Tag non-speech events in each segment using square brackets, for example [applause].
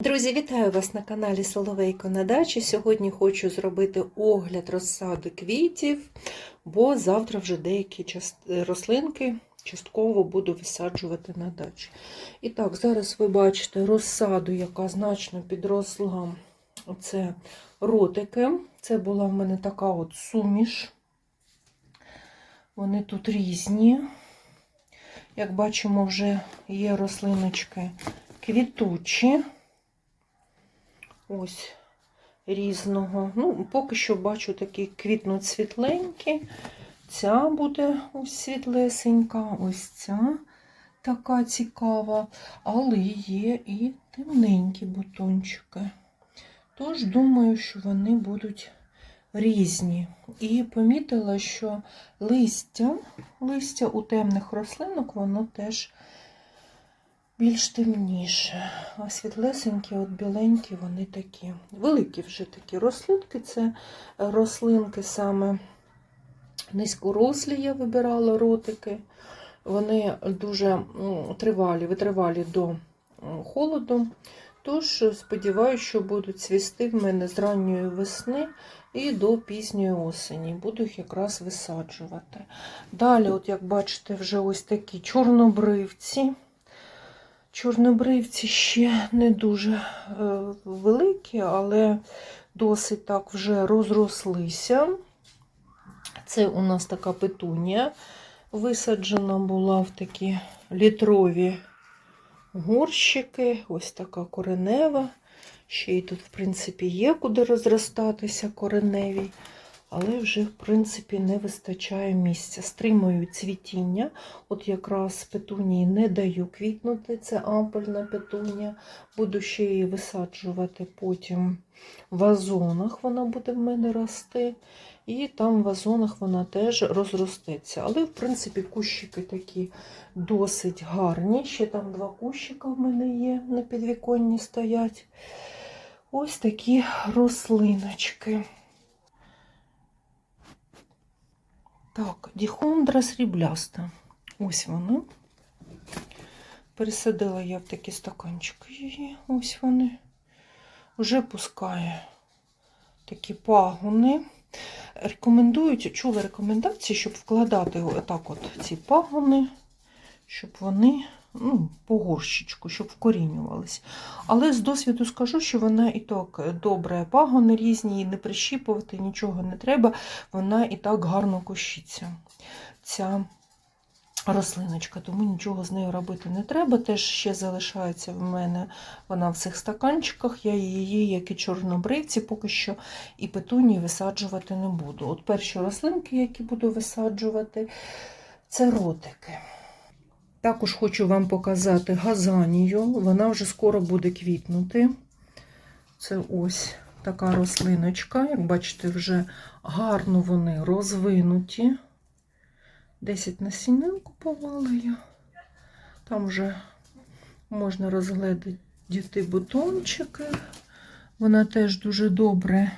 Друзі, вітаю вас на каналі Соловейко на дачі. Сьогодні хочу зробити огляд розсади квітів, бо завтра вже деякі рослинки частково буду висаджувати на дачі. І так, зараз ви бачите розсаду, яка значно підросла. Це ротики. Це була в мене така от суміш. Вони тут різні. Як бачимо, вже є рослиночки квітучі. Ось різного. Ну, поки що бачу такі квітнуть світленькі. Ця буде ось світлесенька, ось ця така цікава, але є і темненькі бутончики. Тож, думаю, що вони будуть різні. І помітила, що листя, листя у темних рослинок, воно теж більш темніше. А світлесенькі, от біленькі, вони такі. Великі вже такі рослинки. Це рослинки саме низькорослі, я вибирала ротики. Вони дуже тривалі, витривалі до холоду. Тож сподіваюся, що будуть цвісти в мене з ранньої весни і до пізньої осені. Буду їх якраз висаджувати. Далі, от як бачите, вже ось такі чорнобривці. Чорнобривці ще не дуже е, великі, але досить так вже розрослися. Це у нас така петунія висаджена була в такі літрові горщики. Ось така коренева. Ще й тут, в принципі, є куди розростатися кореневій, але вже, в принципі, не вистачає місця. Стримую цвітіння. От якраз петунії не даю квітнути, це ампельна петунія. Буду ще її висаджувати потім в вазонах, вона буде в мене рости. І там в вазонах вона теж розростеться. Але, в принципі, кущики такі досить гарні. Ще там два кущика в мене є, на підвіконні стоять. Ось такі рослиночки. Так, діхондра срібляста. Ось вона. Пересадила я в такі стаканчики її. Ось вони. Вже пускає такі пагони. Рекомендують, чула рекомендації, щоб вкладати отак от ці пагони, щоб вони ну, по горщичку, щоб вкорінювались. Але з досвіду скажу, що вона і так добре, пагони різні, не прищіпувати, нічого не треба, вона і так гарно кощиться. Ця рослиночка, тому нічого з нею робити не треба. Теж ще залишається в мене вона в цих стаканчиках. Я її, як і чорнобривці, поки що і петунії висаджувати не буду. От перші рослинки, які буду висаджувати, це ротики. Також хочу вам показати газанію. Вона вже скоро буде квітнути. Це ось така рослиночка. Як бачите, вже гарно вони розвинуті. 10 насінин купувала я. Там вже можна розгледіти бутончики. Вона теж дуже добре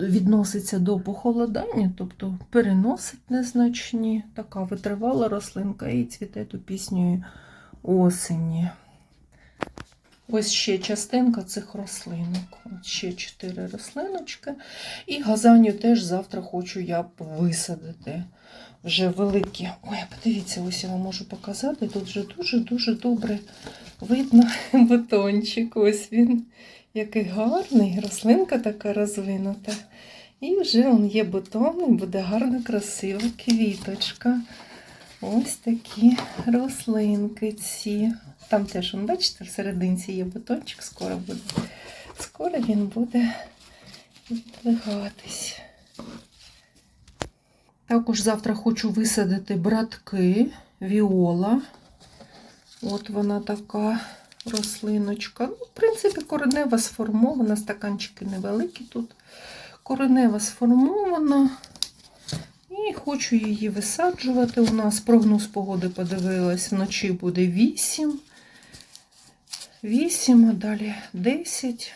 відноситься до похолодання, тобто переносить незначні. Така витривала рослинка і цвіте до пісньої осені. Ось ще частинка цих рослинок. От ще чотири рослиночки. І газаню теж завтра хочу я висадити. Вже великі. Ой, подивіться, ось я вам можу показати. Тут вже дуже-дуже добре видно бутончик. Ось він, який гарний. Рослинка така розвинута. І вже он є бутон, і буде гарна, красива квіточка. Ось такі рослинки ці. Там теж, он, бачите, всерединці є бутончик, скоро буде. Скоро він буде відвигатись. Також завтра хочу висадити братки віола. От вона така рослиночка. Ну, в принципі, коренева сформована, стаканчики невеликі тут. Коренева сформована. І хочу її висаджувати. У нас прогноз погоди подивилась, вночі буде 8. 8, а далі 10.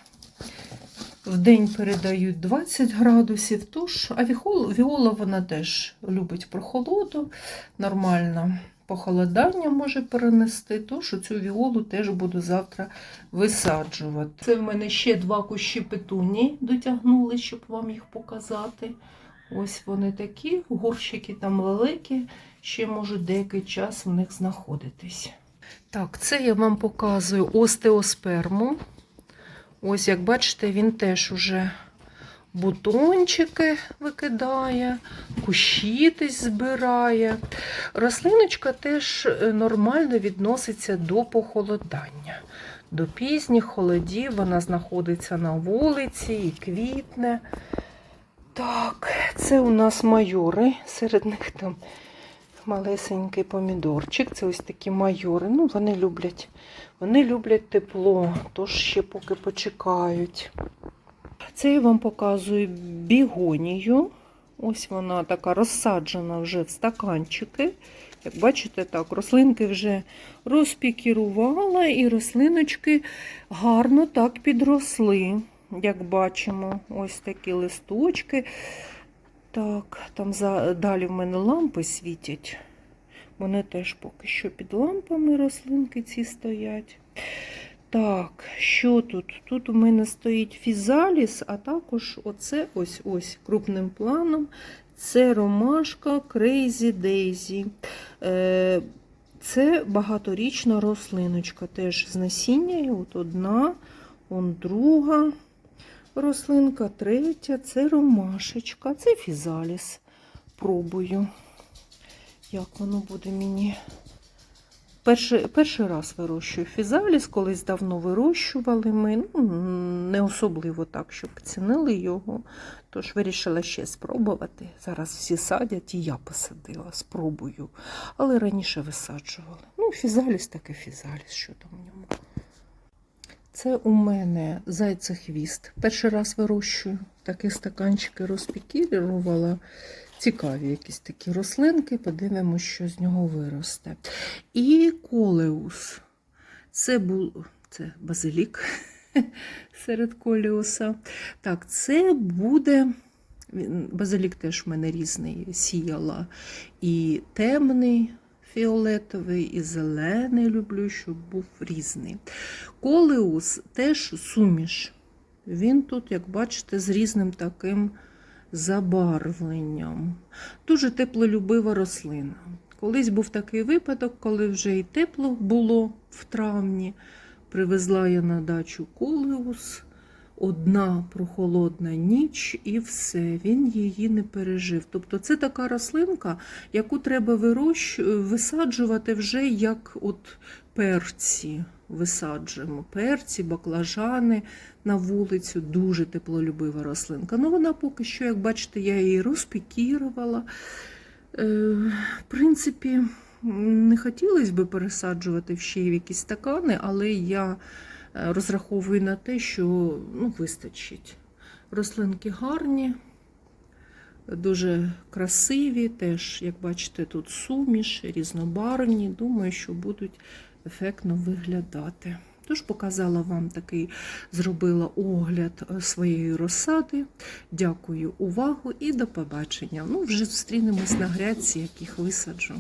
В день передають 20 градусів. Тож, а віола вона теж любить прохолоду, нормально похолодання може перенести, тож цю віолу теж буду завтра висаджувати. Це в мене ще два кущі петуні дотягнули, щоб вам їх показати. Ось вони такі, горщики там великі, ще можуть деякий час в них знаходитись. Так, це я вам показую остеосперму. Ось, як бачите, він теж уже бутончики викидає, кущі десь збирає. Рослиночка теж е, нормально відноситься до похолодання. До пізніх холодів вона знаходиться на вулиці і квітне. Так, це у нас майори. Серед них там малесенький помідорчик. Це ось такі майори. Ну, вони люблять, вони люблять тепло, тож ще поки почекають. Це я вам показую бігонію. Ось вона така розсаджена вже в стаканчики. Як бачите, так, рослинки вже розпікірувала, і рослиночки гарно так підросли. Як бачимо, ось такі листочки. Так, там за, далі в мене лампи світять. Вони теж поки що під лампами рослинки ці стоять. Так, що тут? Тут у мене стоїть фізаліс, а також оце ось ось крупним планом. Це ромашка Crazy Daisy. Е, Це багаторічна рослиночка, теж з насіння. От одна, он друга рослинка, третя, це ромашечка, це фізаліс. Пробую, як воно буде мені. Перший, перший раз вирощую фізаліс, колись давно вирощували ми. Ну, не особливо так, щоб цінили його. Тож вирішила ще спробувати. Зараз всі садять, і я посадила, спробую. Але раніше висаджували. Ну, фізаліс таке фізаліс, що там в ньому. Це у мене зайцехвіст. Перший раз вирощую. Такі стаканчики розпікірувала. Цікаві якісь такі рослинки. Подивимося, що з нього виросте. І колеус. Це був це базилік [laughs] серед колеуса. Так, це буде. Базилік теж в мене різний сіяла. І темний фіолетовий, і зелений люблю, щоб був різний. Колеус теж суміш. Він тут, як бачите, з різним таким забарвленням. Дуже теплолюбива рослина. Колись був такий випадок, коли вже і тепло було в травні. Привезла я на дачу колеус. Одна прохолодна ніч, і все, він її не пережив. Тобто це така рослинка, яку треба висаджувати вже як от перці висаджуємо. Перці, баклажани на вулицю, дуже теплолюбива рослинка. Ну, вона поки що, як бачите, я її розпікірувала. Е, в принципі, не хотілося б пересаджувати ще й в якісь стакани, але я е, розраховую на те, що ну, вистачить. Рослинки гарні, дуже красиві, теж, як бачите, тут суміш, різнобарвні. Думаю, що будуть ефектно виглядати. Тож показала вам такий, зробила огляд е, своєї розсади. Дякую увагу і до побачення. Ну, вже зустрінемось на грядці, яких висаджу.